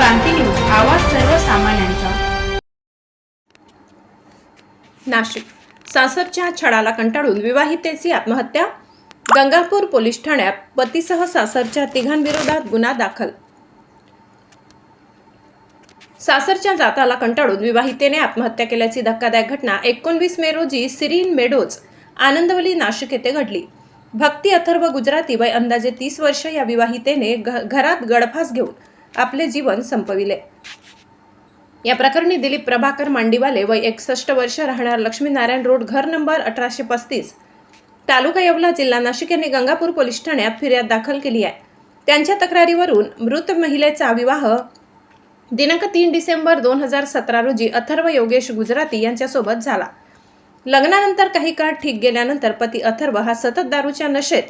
क्रांती news आवाज सर्वसामान्यांचा. नाशिक. सासरच्या छळाला कंटाळून विवाहितेची आत्महत्या? गंगापूर पोलीस ठाण्यात पतीसह सासरच्या तिघांविरोधात गुन्हा दाखल. सासरच्या जाताला कंटाळून विवाहितेने आत्महत्या केल्याची धक्कादायक घटना एकोणवीस मे रोजी सिरीन मेडोज आनंदवली नाशिक येथे घडली. भक्ती अथर्व गुजराती वय अंदाजे तीस वर्ष या विवाहितेने घरात गडफास घेऊन आपले जीवन संपविले. या प्रकरणी दिलीप प्रभाकर मांडीवाले वय एकसष्ट वर्ष राहणार लक्ष्मीनारायण रोड घर नंबर अठराशे पस्तीस तालुका येवला जिल्हा नाशिक यांनी गंगापूर पोलीस ठाण्यात फिर्याद दाखल केली आहे. त्यांच्या तक्रारीवरून मृत महिलेचा विवाह दिनांक तीन डिसेंबर दोन हजार सतरा रोजी अथर्व योगेश गुजराती यांच्यासोबत झाला. लग्नानंतर काही काळ ठीक गेल्यानंतर पती अथर्व हा सतत दारूच्या नशेत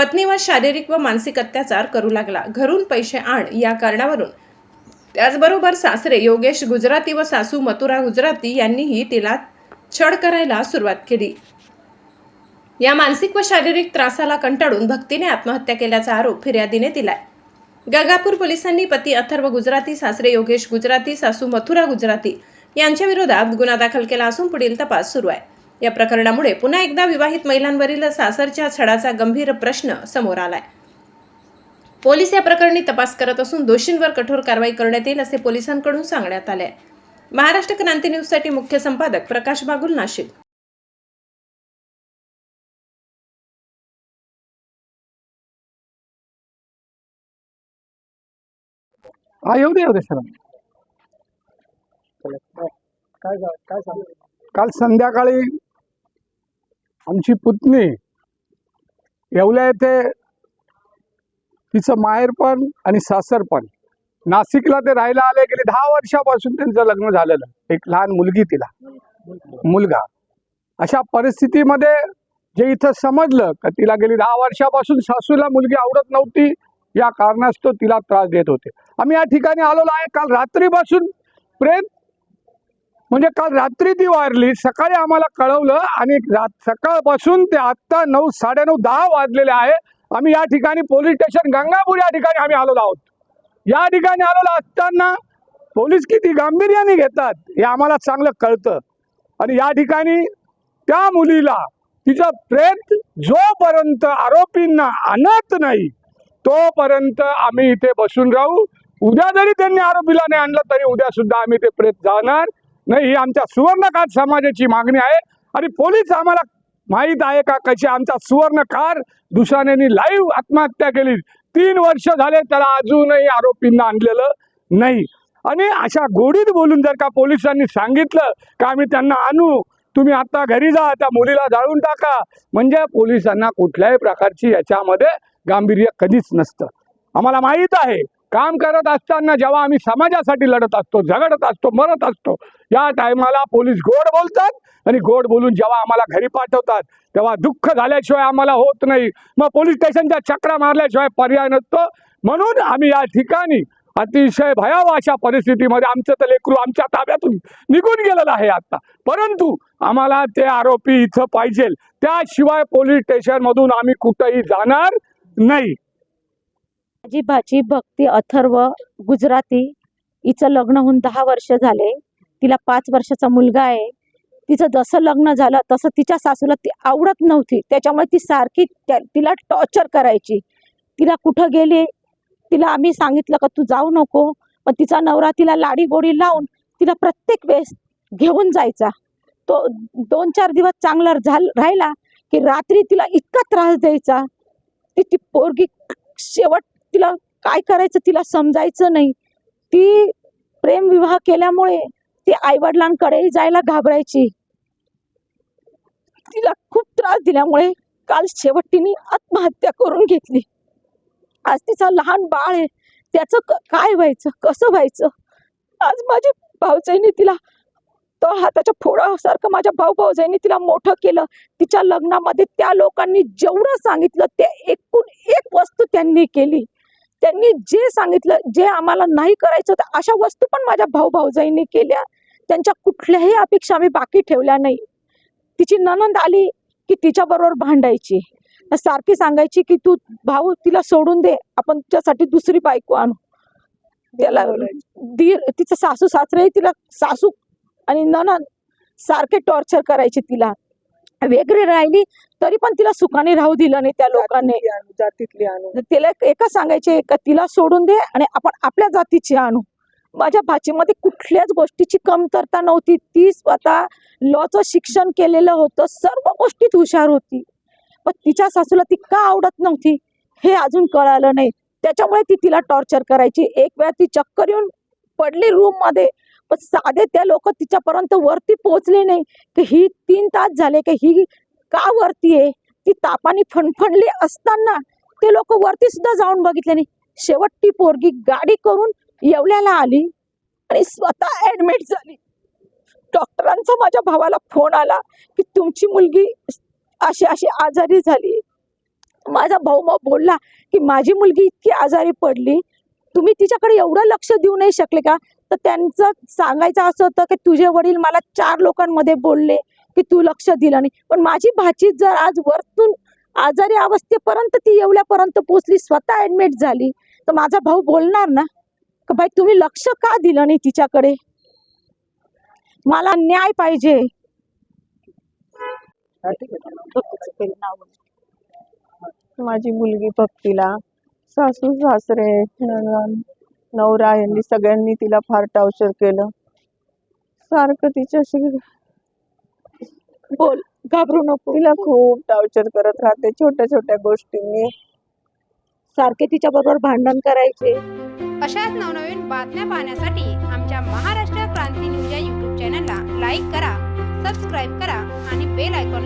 पत्नीवर शारीरिक व मानसिक अत्याचार करू लागला. घरून पैसे आण या कारणावरून. त्याचबरोबर सासरे योगेश गुजराती व सासू मथुरा गुजराती यांनीही तिला छळ करायला सुरुवात केली. या मानसिक व शारीरिक त्रासाला कंटाळून भक्तीने आत्महत्या केल्याचा आरोप फिर्यादीने दिलाय. गंगापूर पोलिसांनी पती अथर्व गुजराती सासरे योगेश गुजराती सासू मथुरा गुजराती यांच्या विरोधात गुन्हा दाखल केला असून पुढील तपास सुरू आहे. या प्रकरणामुळे पुन्हा एकदा विवाहित महिलांवरील सासरच्या छळाचा गंभीर प्रश्न समोर आलाय. पोलीस या प्रकरणी तपास करत असून दोषींवर कठोर कारवाई करण्यात येईल असे पोलिसांकडून सांगण्यात आले. महाराष्ट्र क्रांती न्यूजसाठी मुख्य संपादक प्रकाश बागुल नाशिक. हा येऊ दे येऊ दे सर. काय काय सांग? काल संध्याकाळी आमची पुतणी येवल्या येथे तिचं माहेर पण आणि सासर पण. नाशिकला ते राहायला आले गेले दहा वर्षापासून त्यांचं लग्न झालेलं. एक लहान मुलगी तिला. मुलगा. अशा परिस्थितीमध्ये जे इथं समजलं का तिला गेली दहा वर्षापासून सासूला मुलगी आवडत नव्हती या कारणास्तव तिला त्रास देत होते. आम्ही या ठिकाणी आलेलो आहे. काल रात्रीपासून प्रेत म्हणजे काल रात्री ती वारली सकाळी आम्हाला कळवलं आणि रात सकाळपासून ते आत्ता नऊ साडेनऊ दहा वाजलेले आहे. आम्ही या ठिकाणी पोलीस स्टेशन गंगापूर या ठिकाणी आम्ही आलेलो आहोत. या ठिकाणी आलेलो असताना पोलीस किती गांभीर्याने घेतात हे आम्हाला चांगलं कळतं. आणि या ठिकाणी त्या मुलीला तिचा प्रेत जोपर्यंत आरोपींना आणत नाही तोपर्यंत आम्ही इथे बसून राहू. उद्या जरी त्यांनी आरोपीला नाही आणलं तरी उद्या सुद्धा आम्ही ते प्रेत जाणार. नाही ही आमच्या सुवर्णकार समाजाची मागणी आहे. आणि पोलीस आम्हाला माहीत आहे का कशी आमचा सुवर्णकार दुसऱ्याने लाईव्ह आत्महत्या केली. तीन वर्ष झाले त्याला अजूनही आरोपींना आणलेलं नाही. आणि अशा गोडीत बोलून जर का पोलिसांनी सांगितलं का आम्ही त्यांना आणू तुम्ही आता घरी जा त्या मुलीला जाळून टाका. म्हणजे पोलिसांना कुठल्याही प्रकारची याच्यामध्ये गांभीर्य कधीच नसतं. आम्हाला माहीत आहे काम करत असताना जेव्हा आम्ही समाजासाठी लढत असतो झगडत असतो मरत असतो या टायमाला पोलीस गोड बोलतात आणि गोड बोलून जेव्हा आम्हाला घरी पाठवतात तेव्हा दुःख झाल्याशिवाय आम्हाला होत नाही. मग पोलीस स्टेशनच्या चक्रा मारल्याशिवाय पर्याय नसतो. म्हणून आम्ही या ठिकाणी अतिशय भयावह अशा परिस्थितीमध्ये आमचं तर लेकरू आमच्या ताब्यातून निघून गेलेलं आहे आता. परंतु आम्हाला ते आरोपी इथं पाहिजे. त्याशिवाय पोलीस स्टेशनमधून आम्ही कुठंही जाणार नाही. माझी भाची भक्ती अथर्व गुजराती हिचं लग्न होऊन दहा वर्ष झाले. तिला पाच वर्षाचा मुलगा आहे. तिचं जसं लग्न झालं तसं तिच्या सासूला ती आवडत नव्हती. त्याच्यामुळे ती सारखी त्या तिला टॉर्चर करायची. तिला कुठं गेली? तिला आम्ही सांगितलं का तू जाऊ नको. पण तिचा नवरा तिला लाडी गोडी लावून तिला प्रत्येक वेळेस घेऊन जायचा. तो दोन चार दिवस चांगला झाल राहिला की रात्री तिला इतका त्रास द्यायचा. ती ती पोरगी शेवट तिला काय करायचं तिला समजायचं नाही. ती प्रेम विवाह केल्यामुळे ती आईवडिलांकडे जायला घाबरायची. तिला खूप त्रास दिल्यामुळे काल शेवटीने आत्महत्या करून घेतली. आज तिचा लहान बाळ आहे. त्याचं काय व्हायचं? कसं व्हायचं? आज माझी भाऊजाईने तिला तो हाताच्या फोडासारखं माझ्या भाऊ भाऊजाईने तिला मोठं केलं. तिच्या लग्नामध्ये त्या लोकांनी जेवढं सांगितलं ते एकूण एक वस्तू त्यांनी केली. त्यांनी जे सांगितलं जे आम्हाला नाही करायचं होतं अशा वस्तू पण माझ्या भाऊ भाऊजाईंनी केल्या. त्यांच्या कुठल्याही अपेक्षा आम्ही बाकी ठेवल्या नाही. तिची ननंद आली की तिच्याबरोबर भांडायची. सारखी सांगायची की तू भाऊ तिला सोडून दे. आपण तिच्यासाठी दुसरी बायको आणू. त्याला दीर तिचं सासू सासरे तिला सासू आणि ननंद सारखे टॉर्चर करायचे तिला. वेगळी राहिली तरी पण तिला सुखाने राहू दिलं नाही त्या लोकांनी. जातीतली आणून तिला एका सांगायचे का तिला सोडून दे आणि आपण आपल्या जातीची आणू. माझ्या भाचीमध्ये कुठल्याच गोष्टीची कमतरता नव्हती. ती स्वतः लॉचं शिक्षण केलेलं होतं सर्व गोष्टीत हुशार होती. पण तिच्या सासूला ती का आवडत नव्हती हे अजून कळालं नाही. त्याच्यामुळे ती तिला टॉर्चर करायची. एक वेळा ती चक्कर येऊन पडली रूममध्ये. पण साधे त्या लोक तिच्यापर्यंत वरती पोहोचले नाही. की ही तीन तास झाले की ही का वरती आहे? ती तापाने फणफणली असताना ते लोक वरती सुद्धा जाऊन बघितले नाही. शेवटची पोरगी गाडी करून येवल्याला आली आणि स्वतः ऍडमिट झाली. डॉक्टरांचा माझ्या भावाला फोन आला की तुमची मुलगी अशी अशी आजारी झाली. माझा भाऊ मग बोलला की माझी मुलगी इतकी आजारी पडली तुम्ही तिच्याकडे एवढं लक्ष देऊ नाही शकले का? तर त्यांचं सांगायचं असं होतं की तुझे वडील मला चार लोकांमध्ये बोलले की तू लक्ष दिलं नाही. पण माझी भाची जर आज वरतून आजारी अवस्थेपर्यंत ती एवढ्यापर्यंत पोचली स्वतः ऍडमिट झाली तर माझा भाऊ बोलणार ना? का बाई तुम्ही लक्ष का दिलं नाही तिच्याकडे? मला न्याय पाहिजे. माझी मुलगी भक्तीला सासू सासरे नवरा यांनी सगळ्यांनी तिला फार टॉर्चर केलं. सारखं तिच्याशी बोल घाबरू नको. तिला खूप टॉर्चर करत राहते. छोट्या छोट्या गोष्टींनी. सारखे तिच्या बरोबर भांडण करायचे. अशाच नवनवीन बातम्या पाहण्यासाठी आमच्या महाराष्ट्र क्रांती न्यूज या यूट्यूब चॅनलला लाईक करा सबस्क्राईब करा आणि बेल आयकॉनला